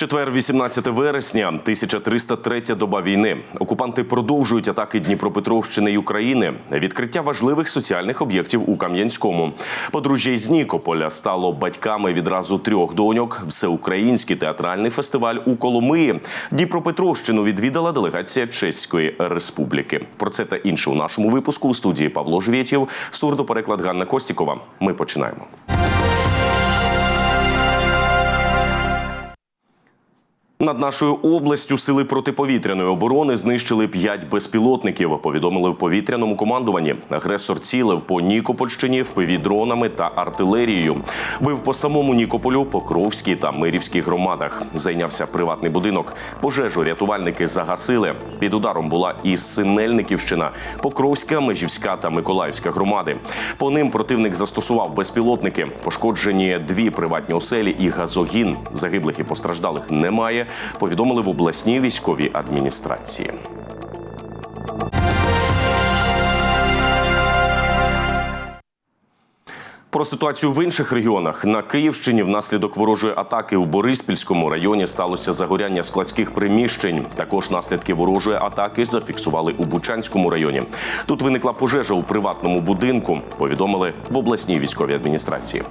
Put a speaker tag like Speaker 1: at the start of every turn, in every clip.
Speaker 1: Четвер, 18 вересня, 1303 доба війни. Окупанти продовжують атаки Дніпропетровщини й України. Відкриття важливих соціальних об'єктів у Кам'янському. Подружжя із Нікополя стало батьками відразу трьох доньок. Всеукраїнський театральний фестиваль у Коломиї. Дніпропетровщину відвідала делегація Чеської Республіки. Про це та інше у нашому випуску у студії Павло Жвєтєв, сурдопереклад Ганна Костікова. Ми починаємо. Над нашою областю сили протиповітряної оборони знищили п'ять безпілотників. Повідомили в повітряному командуванні. Агресор цілив по Нікопольщині впівдронами та артилерією. Бив по самому Нікополю, Покровській та Мирівській громадах. Зайнявся приватний будинок. Пожежу рятувальники загасили. Під ударом була і Синельниківщина, Покровська, Межівська та Миколаївська громади. По ним противник застосував безпілотники. Пошкоджені дві приватні оселі і газогін. Загиблих і постраждалих немає. Повідомили в обласній військовій адміністрації. Про ситуацію в інших регіонах на Київщині внаслідок ворожої атаки у Бориспільському районі сталося загоряння складських приміщень. Також наслідки ворожої атаки зафіксували у Бучанському районі. Тут виникла пожежа у приватному будинку. Повідомили в обласній військовій адміністрації.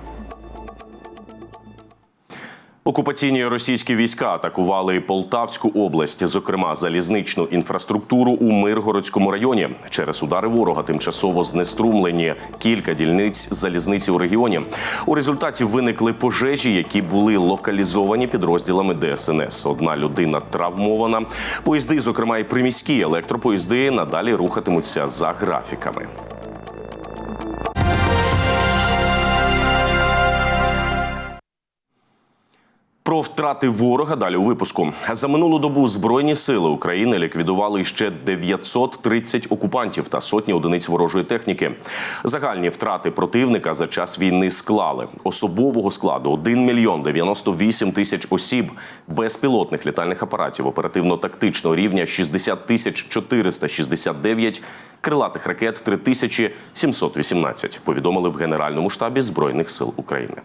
Speaker 1: Окупаційні російські війська атакували Полтавську область, зокрема залізничну інфраструктуру у Миргородському районі. Через удари ворога тимчасово знеструмлені кілька дільниць залізниці у регіоні. У результаті виникли пожежі, які були локалізовані підрозділами ДСНС. Одна людина травмована. Поїзди, зокрема і приміські електропоїзди, надалі рухатимуться за графіками. Втрати ворога далі у випуску за минулу добу збройні сили України ліквідували ще 930 окупантів та сотні одиниць ворожої техніки. Загальні втрати противника за час війни склали особового складу 1 мільйон 98 тисяч осіб, безпілотних літальних апаратів оперативно-тактичного рівня 60 тисяч 469, крилатих ракет 3718, Повідомили в Генеральному штабі збройних сил України.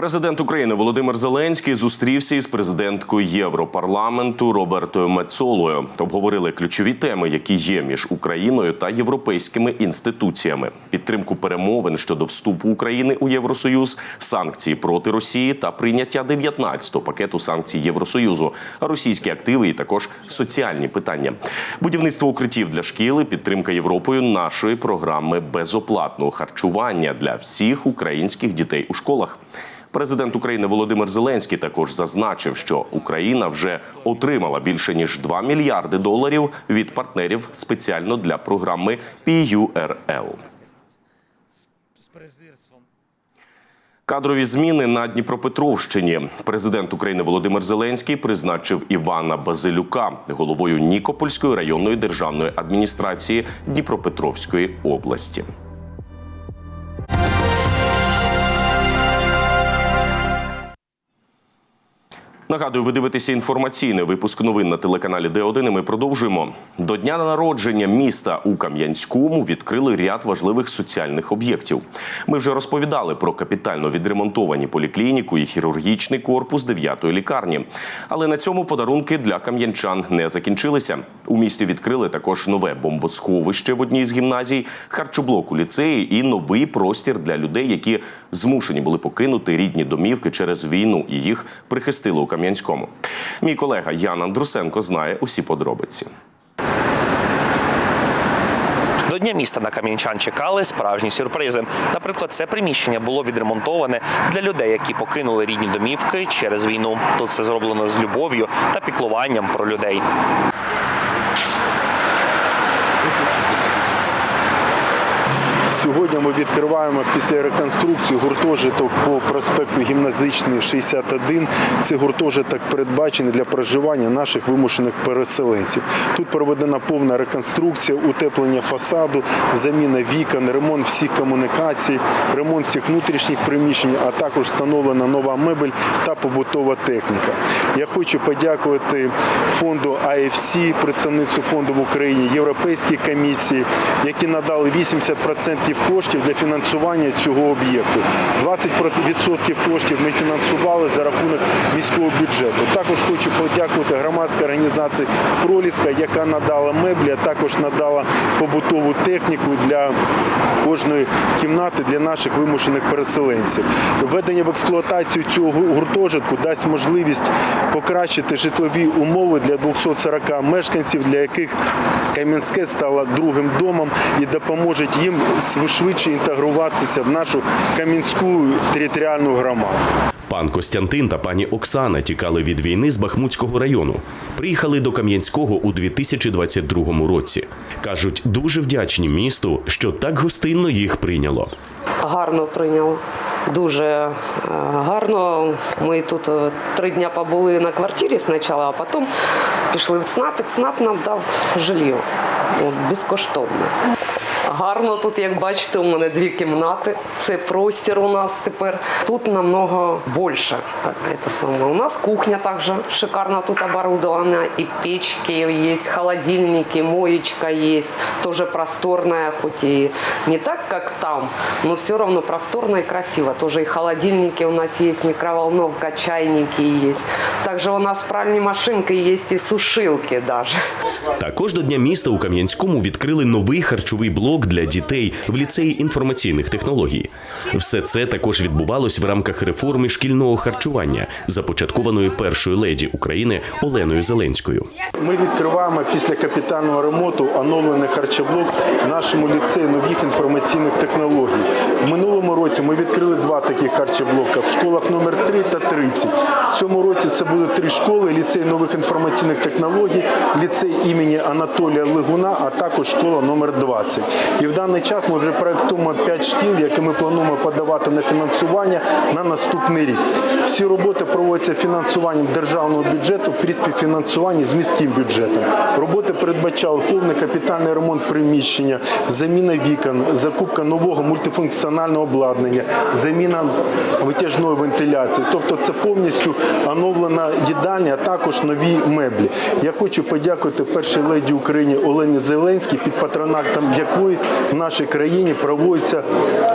Speaker 1: Президент України Володимир Зеленський зустрівся із президенткою Європарламенту Робертою Мецолою. Обговорили ключові теми, які є між Україною та європейськими інституціями: підтримку перемовин щодо вступу України у Євросоюз, санкції проти Росії та прийняття 19-го пакету санкцій Євросоюзу, російські активи і також соціальні питання, будівництво укриттів для шкіл, підтримка Європою нашої програми безоплатного харчування для всіх українських дітей у школах. Президент України Володимир Зеленський також зазначив, що Україна вже отримала більше ніж 2 мільярди доларів від партнерів спеціально для програми PURL. Кадрові зміни на Дніпропетровщині. Президент України Володимир Зеленський призначив Івана Базилюка головою Нікопольської районної державної адміністрації Дніпропетровської області. Нагадую, ви дивитеся інформаційний випуск новин на телеканалі Д1. і Ми продовжуємо. До дня народження міста у Кам'янському відкрили ряд важливих соціальних об'єктів. Ми вже розповідали про капітально відремонтовані поліклініку і хірургічний корпус 9-ї лікарні. Але на цьому подарунки для кам'янчан не закінчилися. У місті відкрили також нове бомбосховище в одній з гімназій, харчоблок у ліцеї і новий простір для людей, які змушені були покинути рідні домівки через війну і їх прихистили у Кам'янському. Кам'янському. Мій колега Ян Андрусенко знає усі подробиці.
Speaker 2: До дня міста на кам'янчан чекали справжні сюрпризи. Наприклад, це приміщення було відремонтоване для людей, які покинули рідні домівки через війну. Тут все зроблено з любов'ю та піклуванням про людей.
Speaker 3: Сьогодні ми відкриваємо після реконструкції гуртожиток по проспекту Гімназичний 61. Це гуртожиток передбачений для проживання наших вимушених переселенців. Тут проведена повна реконструкція, утеплення фасаду, заміна вікон, ремонт всіх комунікацій, ремонт всіх внутрішніх приміщень, а також встановлена нова мебель та побутова техніка. Я хочу подякувати фонду AFC, представництву фонду в Україні, Європейській комісії, які надали 80% 20% коштів для фінансування цього об'єкту. 20% коштів ми фінансували за рахунок міського бюджету. Також хочу подякувати громадській організації Проліска, яка надала меблі, а також надала побутову техніку для кожної кімнати для наших вимушених переселенців. Введення в експлуатацію цього гуртожитку дасть можливість покращити житлові умови для 240 мешканців, для яких Кам'янське стало другим домом і допоможе їм швидше інтегруватися в нашу Кам'янську територіальну громаду.
Speaker 1: Пан Костянтин та пані Оксана тікали від війни з Бахмутського району. Приїхали до Кам'янського у 2022 році. кажуть, дуже вдячні місту, що так гостинно їх прийняло.
Speaker 4: гарно прийняв. Дуже е, гарно. Ми тут е, три дні побули на квартирі спочатку, а потім пішли в ЦНАП, і ЦНАП нам дав жилье От, безкоштовно. Гарно тут, як бачите, у мене дві кімнати. Це простір у нас тепер. Тут намного більше. У нас кухня також шикарно тут оборудована. І печки є, холодильники, моечка є. Тоже просторная, хоть и не так, как там, но все равно просторно и красиво. Тоже и холодильники у нас есть, микроволновка, чайники есть. Также у нас пральные машинки есть и сушилки даже.
Speaker 1: Також до Дня міста у Кам'янському відкрили новий харчовий блок для дітей в ліцеї інформаційних технологій. Все це також відбувалось в рамках реформи шкільного харчування, започаткованої першою леді України Оленою Зеленською.
Speaker 3: Ми відкриваємо після капітального ремонту оновлений харчоблок в нашому ліцеї нових інформаційних технологій. В минулому році ми відкрили два таких харчоблока в школах номер 3 та 30. В цьому році це буде три школи: ліцей нових інформаційних технологій, ліцей імені Анатолія Лигуна, а також школа номер 20. І в даний час ми вже проєктуємо 5 шкіл, які ми плануємо подавати на фінансування на наступний рік. Всі роботи проводяться фінансуванням державного бюджету при співфінансуванні з міським бюджетом. Роботи передбачали повний капітальний ремонт приміщення, заміна вікон, закупка нового мультифункціонального обладнання, заміна витяжної вентиляції. Тобто це повністю оновлена їдальня, а також нові меблі. Я хочу подякувати першій леді України Олені Зеленській, під патронатом якої в нашій країні проводиться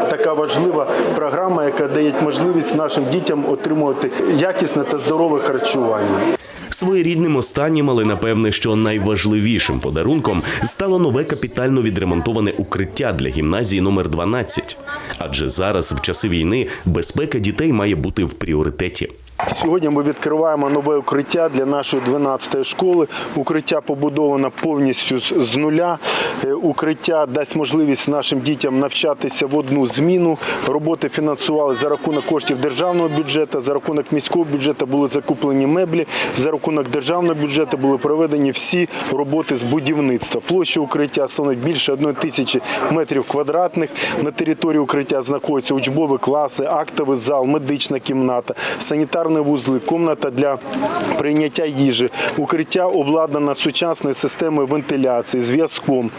Speaker 3: така важлива програма, яка дає можливість нашим дітям отримувати якісне та здорове харчування.
Speaker 1: Своєрідним останнім, але напевне, що найважливішим подарунком стало нове капітально відремонтоване укриття для гімназії номер 12. Адже зараз, в часи війни, безпека дітей має бути в пріоритеті.
Speaker 3: Сьогодні ми відкриваємо нове укриття для нашої 12-ї школи. Укриття побудовано повністю з нуля. Е, Укриття дасть можливість нашим дітям навчатися в одну зміну. Роботи фінансували за рахунок коштів державного бюджету, за рахунок міського бюджету були закуплені меблі, за рахунок державного бюджету були проведені всі роботи з будівництва. Площа укриття становить більше 1 тисячі метрів квадратних. На території укриття знаходяться учбові класи, актовий зал, медична кімната, санітарні вузли, кімната для прийняття їжі. Укриття обладнано сучасною системою вентиляції, зв'язком,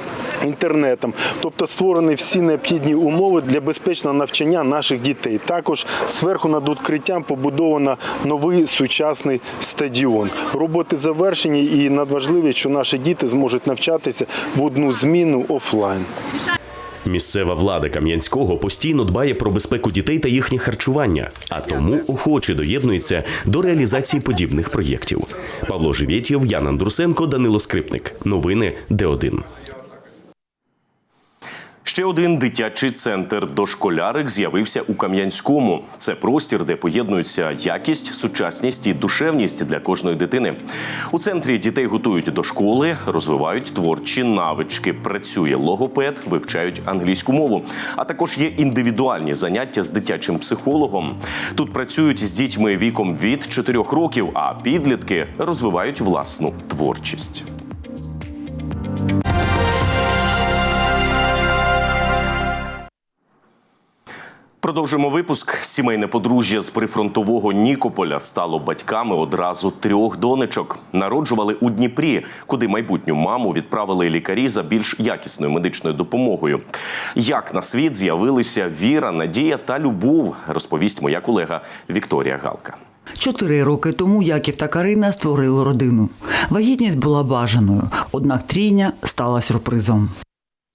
Speaker 3: інтернетом. Тобто створені всі необхідні умови для безпечного навчання наших дітей. Також зверху над укриттям побудовано новий сучасний стадіон. Роботи завершені і надважливе, що наші діти зможуть навчатися в одну зміну офлайн.
Speaker 1: Місцева влада Кам'янського постійно дбає про безпеку дітей та їхнє харчування, а тому охоче доєднується до реалізації подібних проєктів. Павло Живєтєв, Ян Андрусенко, Данило Скрипник. Новини Д1. Ще один дитячий центр дошколярик з'явився у Кам'янському. Це простір, де поєднуються якість, сучасність і душевність для кожної дитини. У центрі дітей готують до школи, розвивають творчі навички. Працює логопед, вивчають англійську мову. А також є індивідуальні заняття з дитячим психологом. Тут працюють з дітьми віком від 4 років, а підлітки розвивають власну творчість. Продовжуємо випуск. Сімейне подружжя з прифронтового Нікополя стало батьками одразу трьох донечок. Народжували у Дніпрі, куди майбутню маму відправили лікарі за більш якісною медичною допомогою. Як на світ з'явилися віра, надія та любов, розповість моя колега Вікторія Галка.
Speaker 5: Чотири роки тому Яків та Карина створили родину. Вагітність була бажаною, однак трійня стала сюрпризом.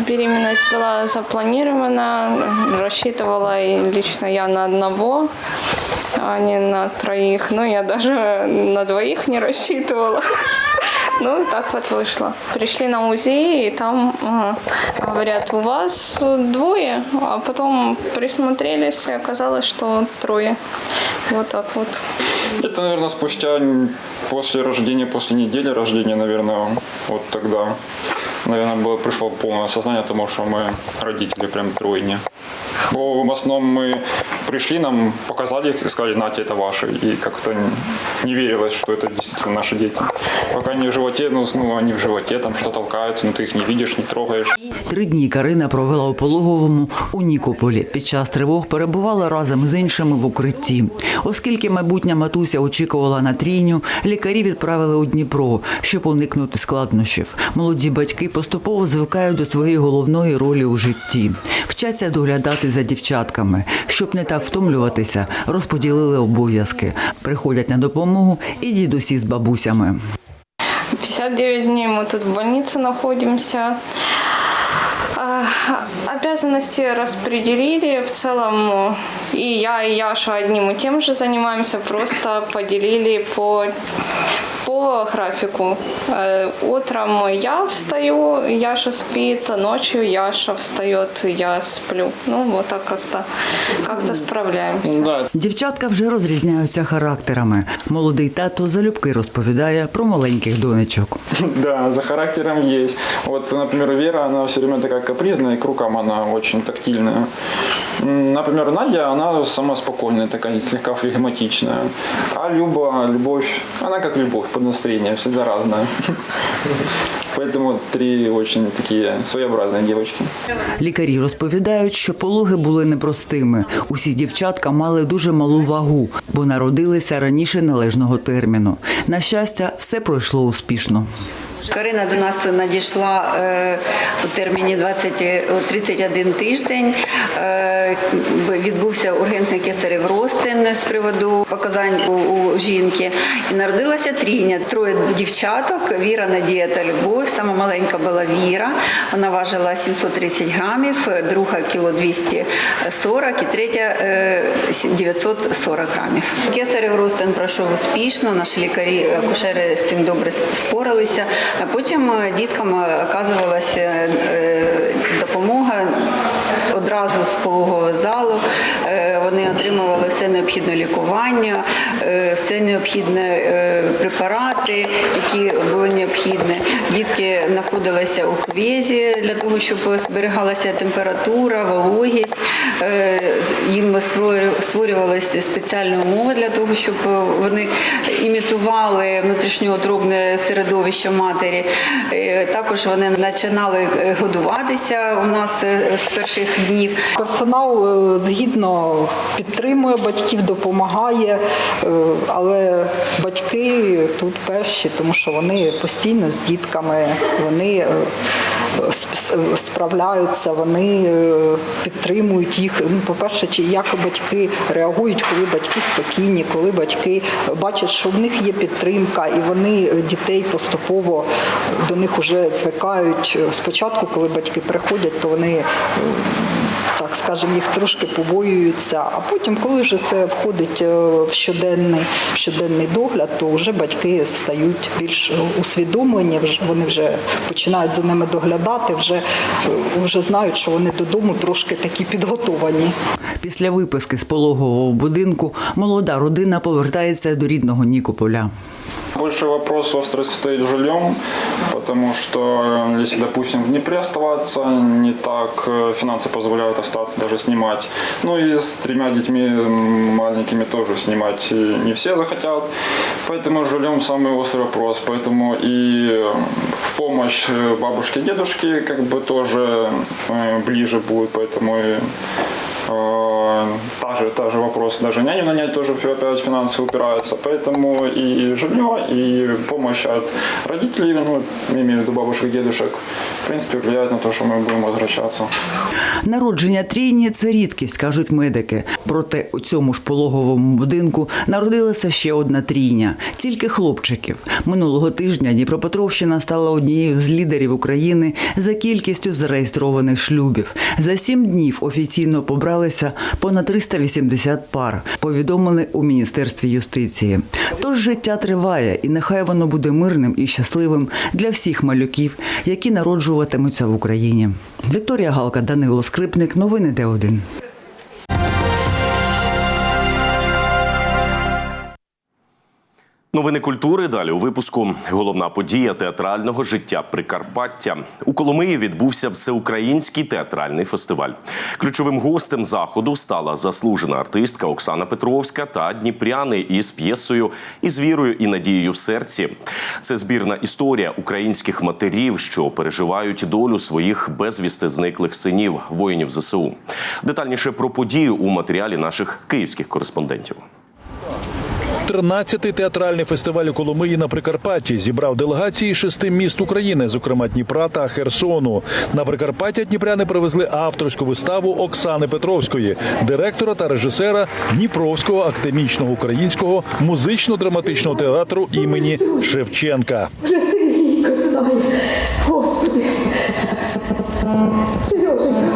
Speaker 6: Беременность была запланирована, рассчитывала и лично я на одного, а не на троих. Ну, я даже на двоих не рассчитывала. Ну, так вот вышло. Пришли на музей, и там ага, говорят, у вас двое, а потом присмотрелись, и оказалось, что трое. Вот так вот.
Speaker 7: Это, наверное, спустя после рождения, после недели рождения, наверное, вот тогда, наверное, было, пришло полное осознание тому, что мы родители прям тройни. Бо в основном мы пришли, нам показали их и сказали, нате, это ваши. И как-то н- не верилось, что это действительно наши дети. Пока они в животе, ну, с- ну они в животе, там что-то толкается, но ты их не видишь, не трогаешь.
Speaker 5: Три дні Карина провела у пологовому у Нікополі. Під час тривог перебувала разом з іншими в укритті. Оскільки майбутня матуся очікувала на трійню, лікарі відправили у Дніпро, щоб уникнути складнощів. Молоді батьки поступово звикають до своєї головної ролі у житті, вчаться доглядати за дівчатками. Щоб не так втомлюватися, розподілили обов'язки. Приходять на допомогу і дідусі з бабусями.
Speaker 6: 59 дней мы тут в больнице находимся. Обязанности распределили. В целом и я, и Яша одним и тем же занимаемся. Просто поделили по, по графику. Э, Утром я встаю, Яша спит, ночью Яша встает, я сплю. Ну, вот так как-то как справляемся.
Speaker 7: Да,
Speaker 5: Дівчатка вже розрізняються характерами. Молодий тато залюбки розповідає про маленьких донечок.
Speaker 7: Да, за характером есть. Вот, например, Вера, она все время такая капризная, и к рукам она очень тактильная. Например, Надя, она сама спокойная, такая слегка флегматичная. А Люба, Любовь, она как любовь под настроение, всегда разная. Поэтому три очень такие своеобразные девочки.
Speaker 5: Лікарі розповідають, що пологи були непростими. Усі дівчатка мали дуже малу вагу, бо народилися раніше належного терміну. На щастя, все пройшло успішно.
Speaker 8: Карина до нас надійшла е, у терміні 20, е, 31 тиждень. Е, відбувся ургентний кесарів розтин з приводу показань у, жінки. І народилася трійня, троє дівчаток, Віра, Надія та Любов. Сама маленька була Віра, вона важила 730 грамів, друга кіло 240 і третя е, 940 грамів. Кесарів розтин пройшов успішно, наші лікарі, акушери з цим добре впоралися. Потім е, діткам оказувалася е, допомога одразу з пологового залу. Е, Вони отримували все необхідне лікування, е, все необхідне е, препарати, які були необхідні. Дітки знаходилися у кувезі для того, щоб зберігалася температура, вологість. Е, Їм створю- створювалися спеціальні умови для того, щоб вони імітували внутрішньоутробне середовище матері. Е, Також вони починали е, годуватися у нас е, з перших днів.
Speaker 9: Персонал е, згідно підтримує батьків, допомагає, е, але батьки тут перші, тому що вони постійно з дітками, вони е, сп- справляються, вони е, підтримують їх. Ну, по-перше, чи як батьки реагують, коли батьки спокійні, коли батьки бачать, що в них є підтримка, і вони е, дітей поступово до них вже звикають. Спочатку, коли батьки приходять, то вони е, так скажемо, їх трошки побоюються. А потім, коли вже це входить е, в щоденний, в щоденний догляд, то вже батьки стають більш усвідомлені, вони вже починають за ними доглядати, вже, е, вже знають, що вони додому трошки такі підготовані.
Speaker 5: Після виписки з пологового будинку молода родина повертається до рідного Нікополя.
Speaker 7: Больше вопрос остро стоит с жильем, потому что э, если, допустим, в Днепре оставаться, не так э, финансы позволяют остаться, даже снимать. Ну и с тремя детьми маленькими тоже снимать э, не все захотят. Поэтому жильем самый острый вопрос. Поэтому и в помощь бабушке дедушке как бы тоже ближе будет, поэтому и Э, Та же, та же вопрос, даже няню нанять тоже опять финансы упираются. Поэтому и жилье, и помощь от родителей, ну, имею в виду бабушек и дедушек, в принципе, влияет на то, что мы будем возвращаться.
Speaker 5: Народження трійні це рідкість, кажуть медики. Проте у цьому ж пологовому будинку народилася ще одна трійня, тільки хлопчиків. Минулого тижня Дніпропетровщина стала однією з лідерів України за кількістю зареєстрованих шлюбів. За сім днів офіційно побралися понад 380 пар. Повідомили у міністерстві юстиції. Тож життя триває, і нехай воно буде мирним і щасливим для всіх малюків, які народжуватимуться в Україні. Вікторія Галка, Данило Скрипник, новини Д1.
Speaker 1: Новини культури далі у випуску. Головна подія театрального життя Прикарпаття. У Коломиї відбувся всеукраїнський театральний фестиваль. Ключовим гостем заходу стала заслужена артистка Оксана Петровська та Дніпряни із п'єсою із вірою і надією в серці. Це збірна історія українських матерів, що переживають долю своїх безвісти зниклих синів воїнів ЗСУ. Детальніше про подію у матеріалі наших київських кореспондентів.
Speaker 10: 13-й театральний фестиваль у Коломиї на Прикарпатті зібрав делегації шести міст України, зокрема Дніпра та Херсону. На Прикарпаття дніпряни привезли авторську виставу Оксани Петровської, директора та режисера Дніпровського академічного українського музично-драматичного театру імені Шевченка.
Speaker 11: Вже Сергійко знає. Господи. Сереженька,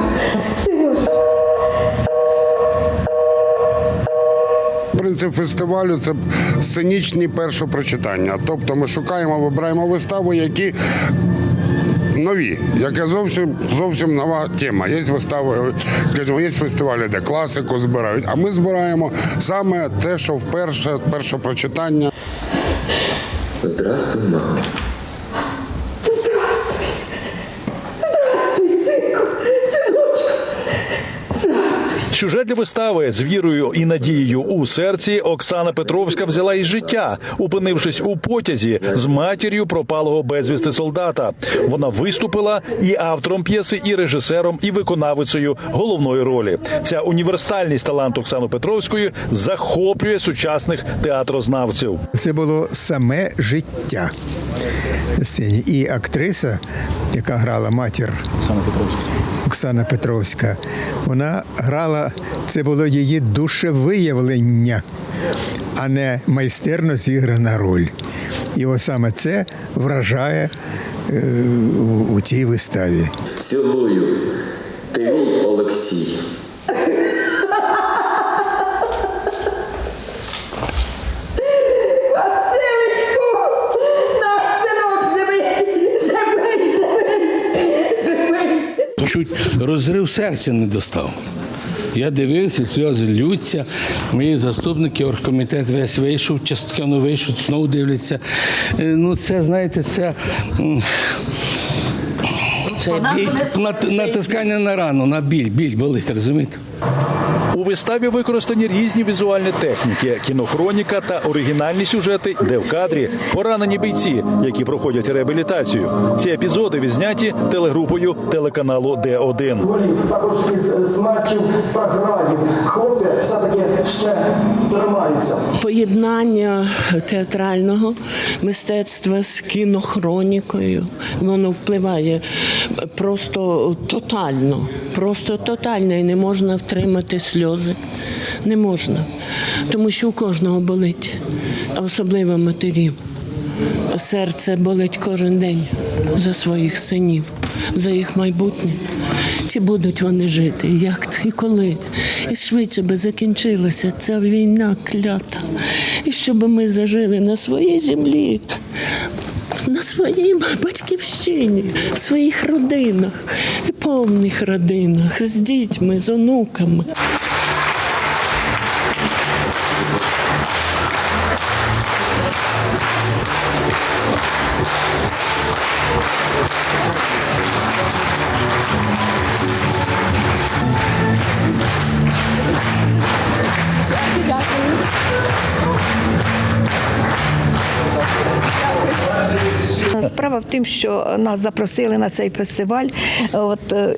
Speaker 12: Принцип фестивалю це сценічні першопрочитання. Тобто ми шукаємо, вибираємо вистави, які нові, яка зовсім зовсім нова тема. Є вистави, скажімо, є фестивалі, де класику збирають. А ми збираємо саме те, що вперше перше прочитання.
Speaker 13: Здравствуй, мама.
Speaker 11: Здравствуй. Здравствуй, синку, синочку. Здравствуй.
Speaker 10: Сюжет для вистави з вірою і надією у серці Оксана Петровська взяла із життя, опинившись у потязі з матір'ю пропалого безвісти солдата. Вона виступила і автором п'єси, і режисером, і виконавицею головної ролі. Ця універсальність таланту Оксани Петровської захоплює сучасних театрознавців.
Speaker 14: Це було саме життя сцені. І актриса, яка грала матір Оксана Петровська, вона грала, це було її душевиявлення, а не майстерно зіграна роль. І от саме це вражає е, у, у цій виставі.
Speaker 13: Цілую. Твій Олексій.
Speaker 15: Чуть розрив серця не достав. Я дивився, сльози ллються. Мої заступники, оргкомітет весь вийшов, частково вийшов, знову дивляться. Е, Ну, це, знаєте, це. Це біль, натискання на рану, на біль, біль болить, розумієте?
Speaker 10: У виставі використані різні візуальні техніки, кінохроніка та оригінальні сюжети, де в кадрі поранені бійці, які проходять реабілітацію. Ці епізоди відзняті телегрупою телеканалу Д1.
Speaker 16: голів, також із смертів та градів. Хлопці все-таки ще тримаються.
Speaker 17: Поєднання театрального мистецтва з кінохронікою воно впливає просто тотально, просто тотально, і не можна втримати сльози. Не можна, тому що у кожного болить, а особливо матерів. Серце болить кожен день за своїх синів, за їх майбутнє. Чи будуть вони жити? Як і коли? І швидше би закінчилася ця війна клята. І щоб ми зажили на своїй землі, на своїй батьківщині, в своїх родинах, повних родинах, з дітьми, з онуками.
Speaker 18: Тім, що нас запросили на цей фестиваль. От е,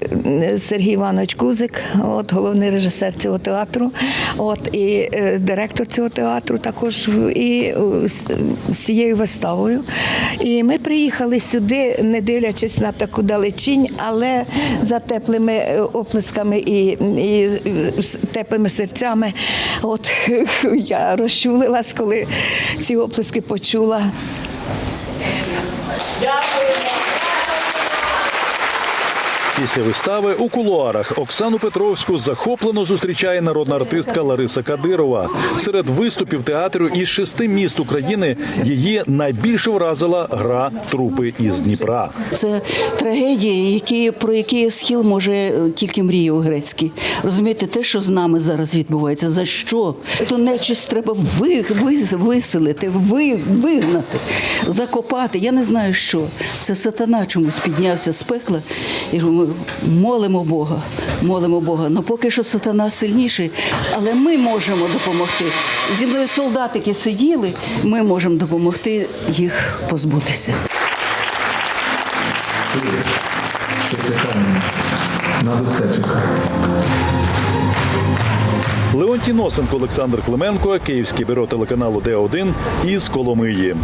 Speaker 18: Сергій Іванович Кузик, от головний режисер цього театру, от і е, директор цього театру, також і е, з, цією виставою. І ми приїхали сюди, не дивлячись на таку далечінь, але за теплими оплесками і, і з теплими серцями. От я розчулилась, коли ці оплески почула.
Speaker 10: Після вистави у кулуарах Оксану Петровську захоплено зустрічає народна артистка Лариса Кадирова. Серед виступів театру із шести міст України її найбільше вразила гра трупи із Дніпра.
Speaker 19: Це трагедії, які про які схил може е, тільки мріяв грецький. Розумієте, те, що з нами зараз відбувається, за що? То нечисть треба ви, ви, виселити, ви, вигнати, закопати. Я не знаю що. Це сатана чомусь піднявся з пекла. І молимо Бога, молимо Бога. Ну поки що сатана сильніший, але ми можемо допомогти. Зі мною солдатики сиділи, ми можемо допомогти їх позбутися.
Speaker 20: Все чекати.
Speaker 10: Леонтій Носенко, Олександр Клименко, Київське бюро телеканалу Д1 із Коломиї.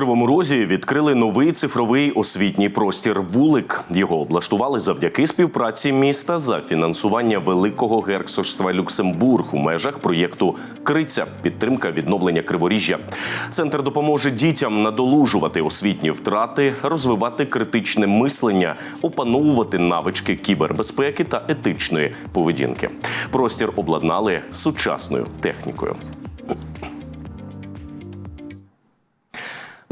Speaker 1: Кривому Розі відкрили новий цифровий освітній простір Вулик. Його облаштували завдяки співпраці міста за фінансування Великого герцогства Люксембург у межах проєкту Криця підтримка відновлення Криворіжжя. Центр допоможе дітям надолужувати освітні втрати, розвивати критичне мислення, опановувати навички кібербезпеки та етичної поведінки. Простір обладнали сучасною технікою.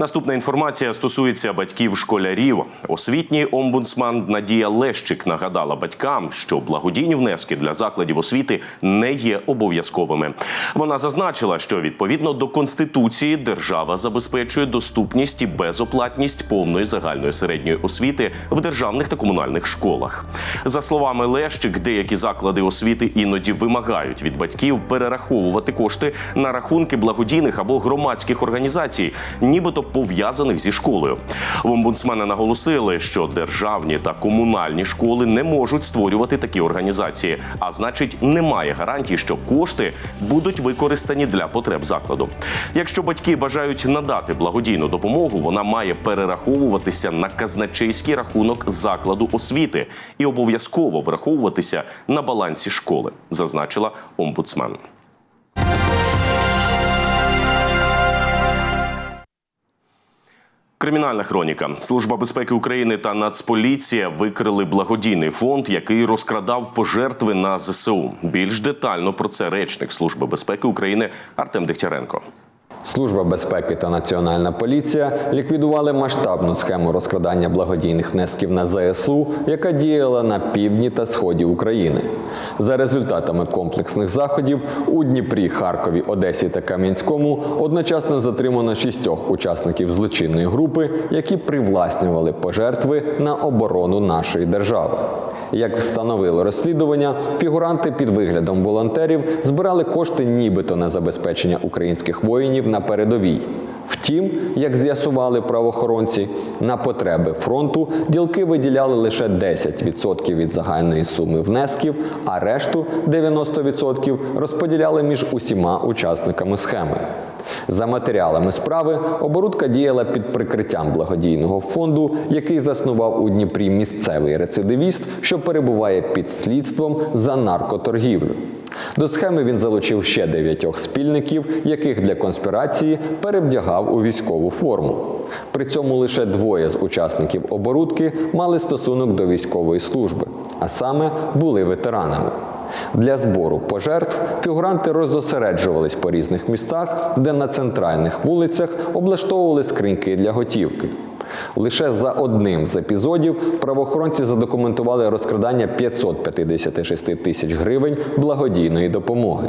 Speaker 1: Наступна інформація стосується батьків школярів. Освітній омбудсман Надія Лещик нагадала батькам, що благодійні внески для закладів освіти не є обов'язковими. Вона зазначила, що відповідно до конституції держава забезпечує доступність і безоплатність повної загальної середньої освіти в державних та комунальних школах. За словами Лещик, деякі заклади освіти іноді вимагають від батьків перераховувати кошти на рахунки благодійних або громадських організацій, нібито пов'язаних зі школою. В омбудсмена наголосили, що державні та комунальні школи не можуть створювати такі організації, а значить, немає гарантій, що кошти будуть використані для потреб закладу. Якщо батьки бажають надати благодійну допомогу, вона має перераховуватися на казначейський рахунок закладу освіти і обов'язково враховуватися на балансі школи, зазначила омбудсмен. Кримінальна хроніка. Служба безпеки України та Нацполіція викрили благодійний фонд, який розкрадав пожертви на ЗСУ. Більш детально про це речник Служби безпеки України Артем Дегтяренко.
Speaker 21: Служба безпеки та Національна поліція ліквідували масштабну схему розкрадання благодійних внесків на ЗСУ, яка діяла на півдні та сході України. За результатами комплексних заходів у Дніпрі, Харкові, Одесі та Кам'янському одночасно затримано шістьох учасників злочинної групи, які привласнювали пожертви на оборону нашої держави. Як встановило розслідування, фігуранти під виглядом волонтерів збирали кошти нібито на забезпечення українських воїнів на передовій. Втім, як з'ясували правоохоронці, на потреби фронту ділки виділяли лише 10% від загальної суми внесків, а решту 90% розподіляли між усіма учасниками схеми. За матеріалами справи оборудка діяла під прикриттям благодійного фонду, який заснував у Дніпрі місцевий рецидивіст, що перебуває під слідством за наркоторгівлю. До схеми він залучив ще дев'ятьох спільників, яких для конспірації перевдягав у військову форму. При цьому лише двоє з учасників оборудки мали стосунок до військової служби, а саме були ветеранами. Для збору пожертв фігуранти роззосереджувались по різних містах, де на центральних вулицях облаштовували скриньки для готівки. Лише за одним з епізодів правоохоронці задокументували розкрадання 556 тисяч гривень благодійної допомоги.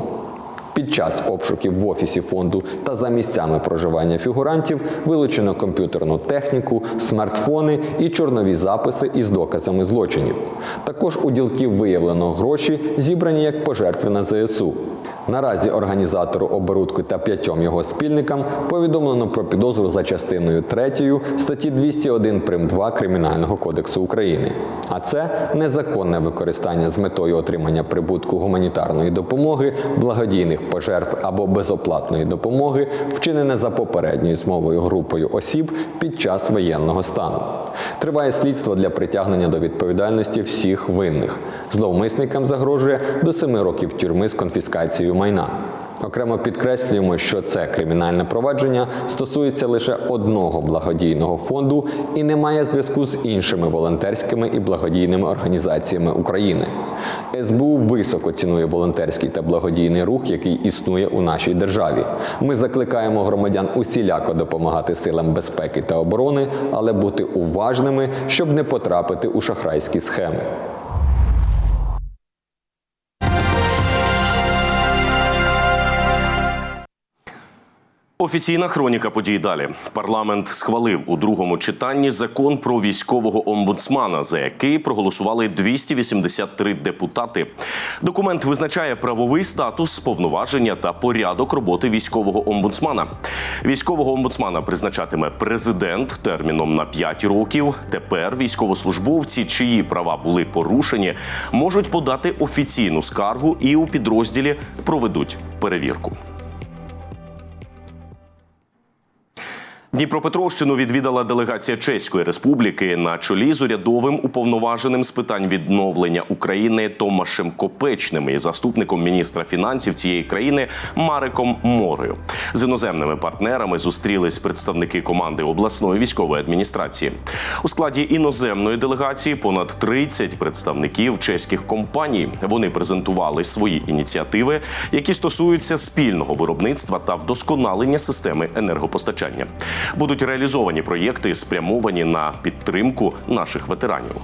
Speaker 21: Під час обшуків в офісі фонду та за місцями проживання фігурантів вилучено комп'ютерну техніку, смартфони і чорнові записи із доказами злочинів. Також у ділків виявлено гроші, зібрані як пожертви на ЗСУ. Наразі організатору оборудки та п'ятьом його спільникам повідомлено про підозру за частиною 3 статті 201 прим 2 Кримінального кодексу України. А це незаконне використання з метою отримання прибутку гуманітарної допомоги, благодійних пожертв або безоплатної допомоги, вчинене за попередньою змовою групою осіб під час воєнного стану. Триває слідство для притягнення до відповідальності всіх винних. Зловмисникам загрожує до 7 років тюрми з конфіскацією майна. Окремо підкреслюємо, що це кримінальне провадження стосується лише одного благодійного фонду і не має зв'язку з іншими волонтерськими і благодійними організаціями України. СБУ високо цінує волонтерський та благодійний рух, який існує у нашій державі. Ми закликаємо громадян усіляко допомагати силам безпеки та оборони, але бути уважними, щоб не потрапити у шахрайські схеми.
Speaker 1: Офіційна хроніка подій далі. Парламент схвалив у другому читанні закон про військового омбудсмана, за який проголосували 283 депутати. Документ визначає правовий статус, повноваження та порядок роботи військового омбудсмана. Військового омбудсмана призначатиме президент терміном на 5 років. Тепер військовослужбовці, чиї права були порушені, можуть подати офіційну скаргу і у підрозділі проведуть перевірку. Дніпропетровщину відвідала делегація Чеської Республіки на чолі з урядовим уповноваженим з питань відновлення України Томашем Копечним і заступником міністра фінансів цієї країни Мариком Морею. З іноземними партнерами зустрілись представники команди обласної військової адміністрації. У складі іноземної делегації понад 30 представників чеських компаній. Вони презентували свої ініціативи, які стосуються спільного виробництва та вдосконалення системи енергопостачання. Будуть реалізовані проєкти, спрямовані на підтримку наших ветеранів.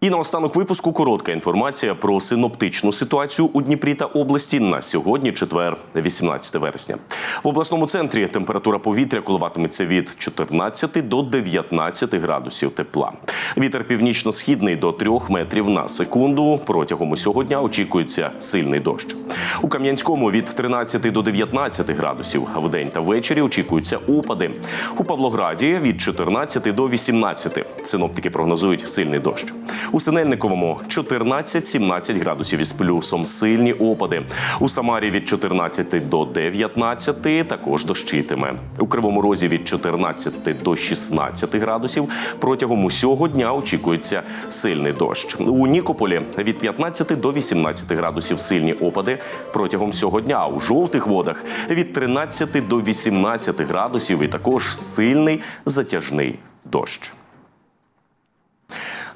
Speaker 1: І наостанок випуску коротка інформація про синоптичну ситуацію у Дніпрі та області на сьогодні, четвер, 18 вересня. В обласному центрі температура повітря коливатиметься від 14 до 19 градусів тепла. Вітер північно-східний до 3 метрів на секунду. Протягом усього дня очікується сильний дощ. У Кам'янському від 13 до 19 градусів. В день та ввечері очікуються опади. У Павлограді від 14 до 18. Синоптики прогнозують сильний дощ. У Синельниковому 14-17 градусів із плюсом сильні опади. У Самарі від 14 до 19 також дощитиме. У Кривому Розі від 14 до 16 градусів. Протягом усього дня очікується сильний дощ. У Нікополі від 15 до 18 градусів сильні опади протягом всього дня. У жовтих водах від 13 до 18 градусів і також сильний затяжний дощ.